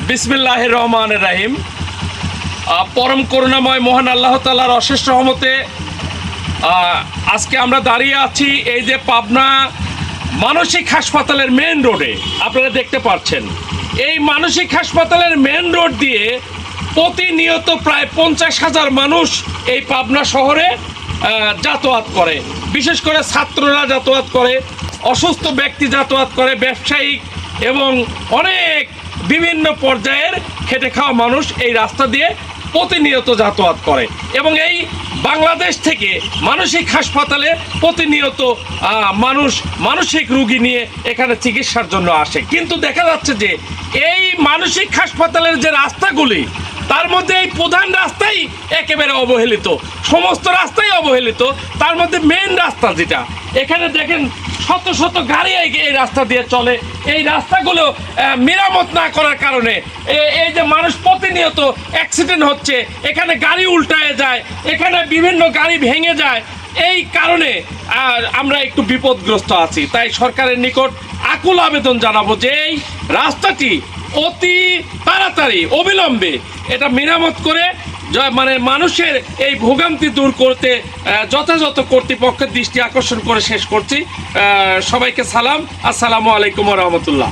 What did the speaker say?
বিসমিল্লাহ রহমান রাহিম। পরম করুণাময় মহান আল্লাহ তালার অশেষ রহমতে আজকে আমরা দাঁড়িয়ে আছি এই যে পাবনা মানসিক হাসপাতালের মেন রোডে আপনারা দেখতে পাচ্ছেন, এই মানসিক হাসপাতালের মেন রোড দিয়ে প্রতিনিয়ত প্রায় পঞ্চাশ হাজার মানুষ এই পাবনা শহরে যাতায়াত করে। বিশেষ করে ছাত্ররা যাতায়াত করে, অসুস্থ ব্যক্তি যাতায়াত করে, ব্যবসায়িক এবং অনেক বিভিন্ন পর্যায়ের খেটে খাওয়া মানুষ এই রাস্তা দিয়ে প্রতিনিয়ত যাতায়াত করে। এবং এই বাংলাদেশ থেকে মানসিক হাসপাতালে প্রতিনিয়ত মানুষ, মানসিক রুগী নিয়ে এখানে চিকিৎসার জন্য আসে। কিন্তু দেখা যাচ্ছে যে এই মানসিক হাসপাতালের যে রাস্তাগুলি তার মধ্যে এই প্রধান রাস্তাই একেবারে অবহেলিত। সমস্ত রাস্তাই অবহেলিত। তার মধ্যে মেন রাস্তা যেটা। এখানে দেখেন শত শত গাড়ি এই রাস্তা দিয়ে চলে। এই রাস্তাগুলো মেরামত না করার কারণে এই যে মানুষ প্রতিনিয়ত অ্যাক্সিডেন্ট হচ্ছে, এখানে গাড়ি উল্টায় যায়, এখানে বিভিন্ন গাড়ি ভেঙে যায়। এই কারণে আর আমরা একটু বিপদগ্রস্ত আছি। তাই সরকারের নিকট আকুল আবেদন জানাব যে এই রাস্তাটি অতি তাড়াতাড়ি, অবিলম্বে এটা মেরামত করে মানে মানুষের এই ভোগান্তি দূর করতে যথাযথ কর্তৃপক্ষের দৃষ্টি আকর্ষণ করে শেষ করছি। সবাইকে সালাম। আসসালামু আলাইকুম রহমতুল্লাহ।